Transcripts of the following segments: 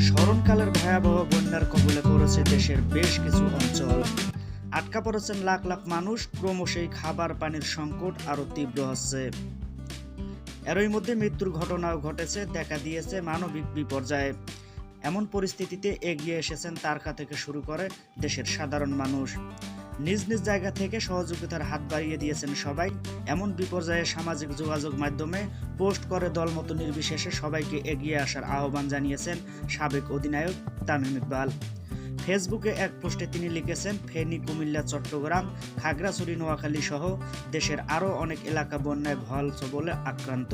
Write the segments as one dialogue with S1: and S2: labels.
S1: স্মরণকালের ভয়াবহ বন্যার কবলে পড়েছে দেশের বেশ কিছু অঞ্চল। আটকা পড়েছেন লাখ লাখ মানুষ, ক্রমশই খাবার পানির সংকট আরও তীব্র হচ্ছে। এরই মধ্যে মৃত্যুর ঘটনাও ঘটেছে, দেখা দিয়েছে মানবিক বিপর্যয়ে। এমন পরিস্থিতিতে এগিয়ে এসেছেন তারকা থেকে শুরু করে দেশের সাধারণ মানুষ। নিজ নিজ জায়গা থেকে সহযোগিতার হাত বাড়িয়ে দিয়েছেন সবাই। এমন বিপর্যয়ে সামাজিক যোগাযোগ মাধ্যমে পোস্ট করে দলমত নির্বিশেষে সবাইকে এগিয়ে আসার আহ্বান জানিয়েছেন সাবেক অধিনায়ক তামিম ইকবাল। ফেসবুকে এক পোস্টে তিনি লিখেছেন, ফেনী, কুমিল্লা, চট্টগ্রাম, খাগড়াছড়ি, নোয়াখালী সহ দেশের আরও অনেক এলাকা বন্যায় ভল বলে আক্রান্ত।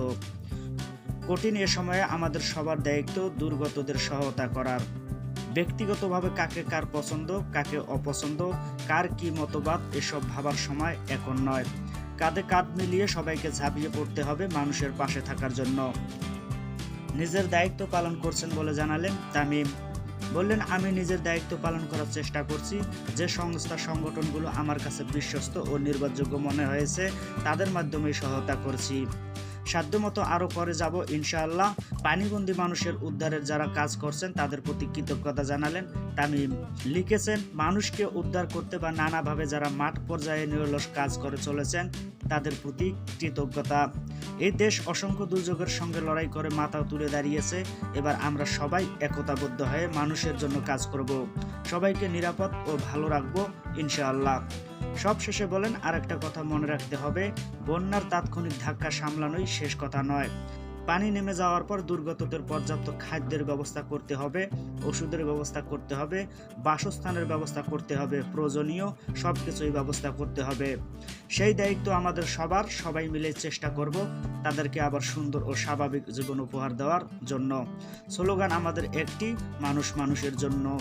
S1: কঠিন এ সময়ে আমাদের সবার দায়িত্ব দুর্গতদের সহায়তা করার। ব্যক্তিগতভাবে কাকে কার পছন্দ, কাকে অপছন্দ, কার কি মতবাদ, এসব ভাবার সময় এখন নয়। কাঁধে কাঁধ মিলিয়ে সবাইকে ঝাঁপিয়ে পড়তে হবে মানুষের পাশে থাকার জন্য। নিজের দায়িত্ব পালন করছেন বলে জানালেন তামিম। বললেন, আমি নিজের দায়িত্ব পালন করার চেষ্টা করছি। যে সংস্থা সংগঠনগুলো আমার কাছে বিশ্বস্ত ও নির্ভরযোগ্য মনে হয়েছে, তাদের মাধ্যমে সহায়তা করছি। সাধ্যমতো আরও করে যাব, ইনশাআল্লাহ। পানিবন্দী মানুষের উদ্ধারের যারা কাজ করছেন, তাদের প্রতি কৃতজ্ঞতা জানালেন। তামিম লিখেছেন, মানুষকে উদ্ধার করতে বা নানাভাবে যারা মাঠ পর্যায়ে নিরলস কাজ করে চলেছেন, তাদের প্রতি কৃতজ্ঞতা। এই দেশ অসংখ্য দুর্যোগের সঙ্গে লড়াই করে মাথা তুলে দাঁড়িয়েছে। এবার আমরা সবাই একতাবদ্ধ হয়ে মানুষের জন্য কাজ করব। সবাইকে নিরাপদ ও ভালো রাখব, ইনশাআল্লাহ। সব শেষে বলেন, আরেকটা কথা মনে রাখতে হবে, বন্যার তাৎক্ষণিক ধাক্কা সামলানোই শেষ কথা নয়। পানি নেমে যাওয়ার পর দুর্গতদের পর্যাপ্ত খাদ্যের ব্যবস্থা করতে হবে, ওষুধের ব্যবস্থা করতে হবে, বাসস্থানের ব্যবস্থা করতে হবে, প্রয়োজনীয় সব কিছুই ব্যবস্থা করতে হবে। সেই দায়িত্ব আমাদের সবার, সবাই মিলে চেষ্টা করব তাদেরকে আবার সুন্দর ও স্বাভাবিক জীবন উপহার দেওয়ার জন্য। স্লোগান আমাদের একটি, মানুষ মানুষের জন্য।